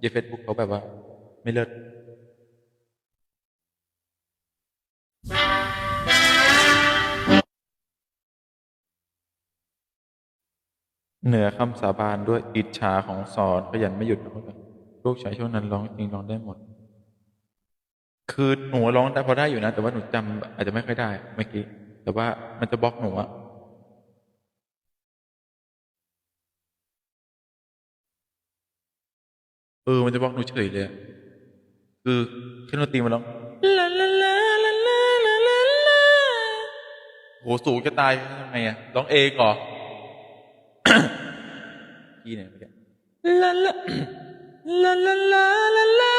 เยเฟซบุ๊กเขาแบบว่า ไม่เลิศเหนือคำสาบานด้วยอิจฉาของสอนขยันไม่หยุดลูกชายช่วงนั้นร้องจริงร้องได้หมด คือหนูร้องได้พอได้อยู่นะ แต่ว่าหนูจำอาจจะไม่ค่อยได้เมื่อกี้ แต่ว่ามันจะบล็อกหนูอะ เออ มันจะบล็อกหนูเฉยเลยอะคือเครื่องดนตรีมันร้องลาลาลาลาลาลาลาลาโหสูงจะตายทำไงอะร้องเองเหรอกี้ไหนเมื่อกี้ลาลาลาลาลาลาลาลาลา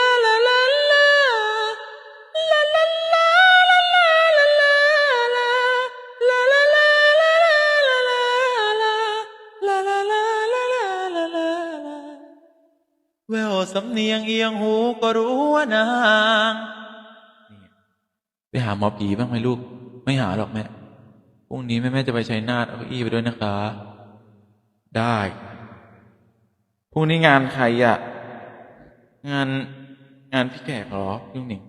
สำเนียงเอียงหูก็รู้ว่านางไปหาหมอผีบ้างไหมลูก ไม่หาหรอกแม่พรุ่งนี้แม่แม่จะไปชัยนาทเอาอี้ไปด้วยนะคะ ได้พรุ่งนี้งานใครอะงานงานพี่แขกเหรอพี่หนิง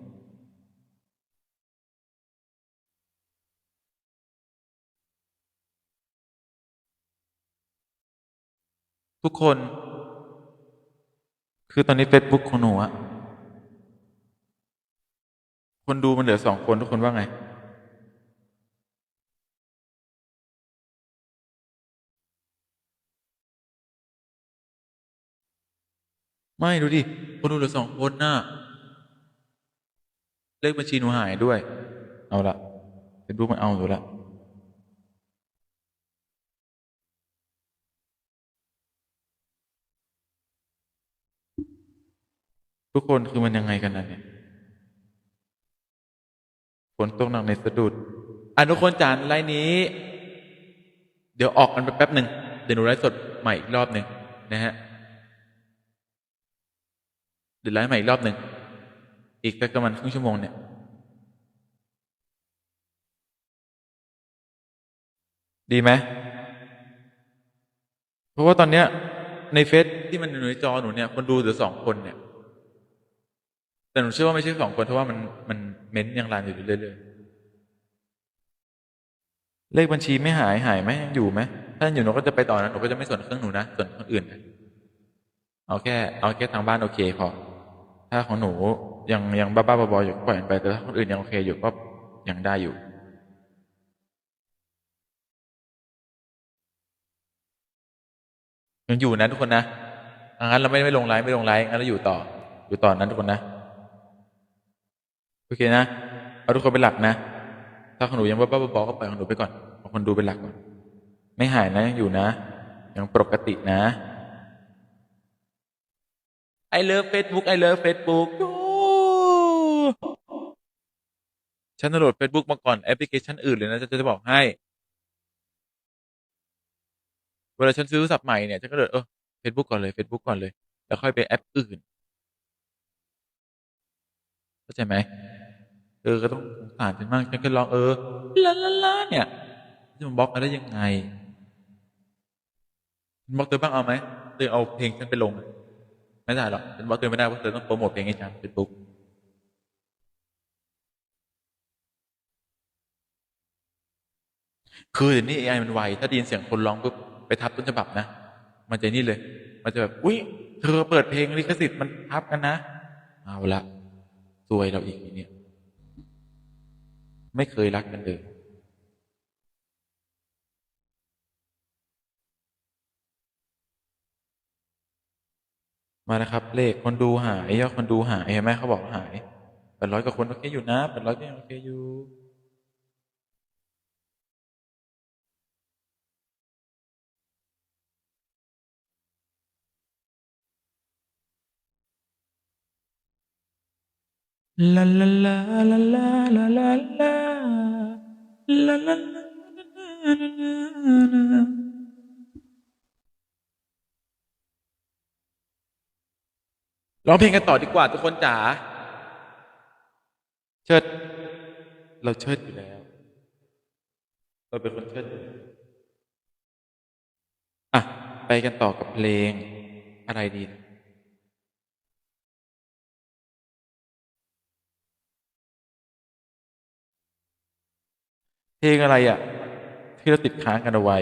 ทุกคน คือตอนนี้เฟซบุ๊กของหนูอะคนดูมันเหลือสองคนทุกคนว่าไง ไม่ดูดิ คนดูเหลือสองคนน่ะเลขบัญชีหนูหายด้วย เอาละเฟซบุ๊กมันเอาอยู่ละ ทุกคนคือมันยังไงกันนะเนี่ยฝนตกหนักในสะดุดอะทุกคนจานไลน์นี้ เดี๋ยวออกกันไปแป๊บหนึ่งเดี๋ยวหนูไลฟ์สดใหม่อีกรอบหนึ่งนะฮะเดี๋ยวไลฟ์ใหม่อีกรอบหนึ่งอีกสักประมาณครึ่งชั่วโมงเนี่ยดีไหมเพราะว่าตอนเนี้ยในเฟซที่มันอยู่ในจอหนูเนี่ยคนดูเหลือสองคนเนี่ย แต่หนูเชื่อว่าไม่ใช่สองคนเพราะว่ามันมันเม้นต์ยังรันอยู่เรื่อยๆเลขบัญชีไม่หายหายไหมยังอยู่ไหมถ้าอยู่หนูก็จะไปต่อนะหนูก็จะไม่ส่วนเครื่องหนูนะส่วนคนอื่นนะเอาแค่เอาแค่ทางบ้านโอเคพอถ้าของหนูยังยังบ้าๆบอๆอยู่ปล่อยมันไปแต่ถ้าคนอื่นยังโอเคอยู่ก็ยังได้อยู่ยังอยู่นะทุกคนนะงั้นเราไม่ไม่ลงไลฟ์ไม่ลงไลฟ์งั้นเราอยู่ต่อ อยู่ต่อนั้นทุกคนนะ โอเคนะเอาทุกคนเป็นหลักนะ ถ้าของหนูยังบ้าๆบอๆก็ปล่อยของหนูไปก่อนเอาคนดูเป็นหลักก่อน ไม่หายนะยังอยู่นะ ยังปกตินะ I love Facebook I love Facebook โอ้ฉันโหลด Facebook มาก่อนแอปพลิเคชันอื่นเลยนะ จะจะบอกให้ เวลาฉันซื้อโทรศัพท์ใหม่เนี่ยฉันก็เลยเออ Facebook ก่อนเลย Facebook ก่อนเลย แล้วค่อยไปแอปอื่น เข้าใจไหม เออก็ต้องสงสารฉันมากฉันก็ลองเออลาลาลาเนี่ยจะมาบล็อกกันได้ยังไงฉันบล็อกเธอบ้างเอาไหมเธอเอาเพลงฉันไปลง ไม่ได้หรอกฉันบล็อกเธอไม่ได้เพราะเธอต้องโปรโมทเพลงให้ฉันเฟซบุ๊กคือเดี๋ยวนี้ AI มันไวถ้าได้ยินเสียงคนร้องปุ๊บไปทับต้นฉบับนะมันจะนี่เลย มันจะแบบอุ๊ยเธอเปิดเพลงลิขสิทธิ์มันทับกันนะ เอาละซวยเราอีกทีเนี่ย ไม่เคยรักกันเลยมานะครับ เลขคนดูหายยอดคนดูหายเห็นไหมเขาบอกหายแปดร้อยกว่าคนโอเคอยู่นะแปดร้อยก็ยังโอเคอยู่ ลาลาลาลาลาลาลาลาลาลาร้องเพลงกันต่อดีกว่าทุกคนจ๋าเชิด เราเชิดอยู่แล้ว เราเป็นคนเชิดอยู่อะ ไปกันต่อกับเพลงอะไรดีนะ เพลงอะไรอะ ที่เราติดค้างกันเอาไว้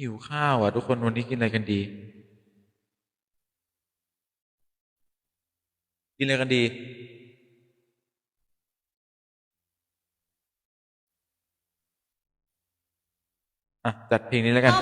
หิวข้าวอะ ทุกคนวันนี้กินอะไรกันดี กินอะไรกันดีอะจัดเพลงนี้แล้วกัน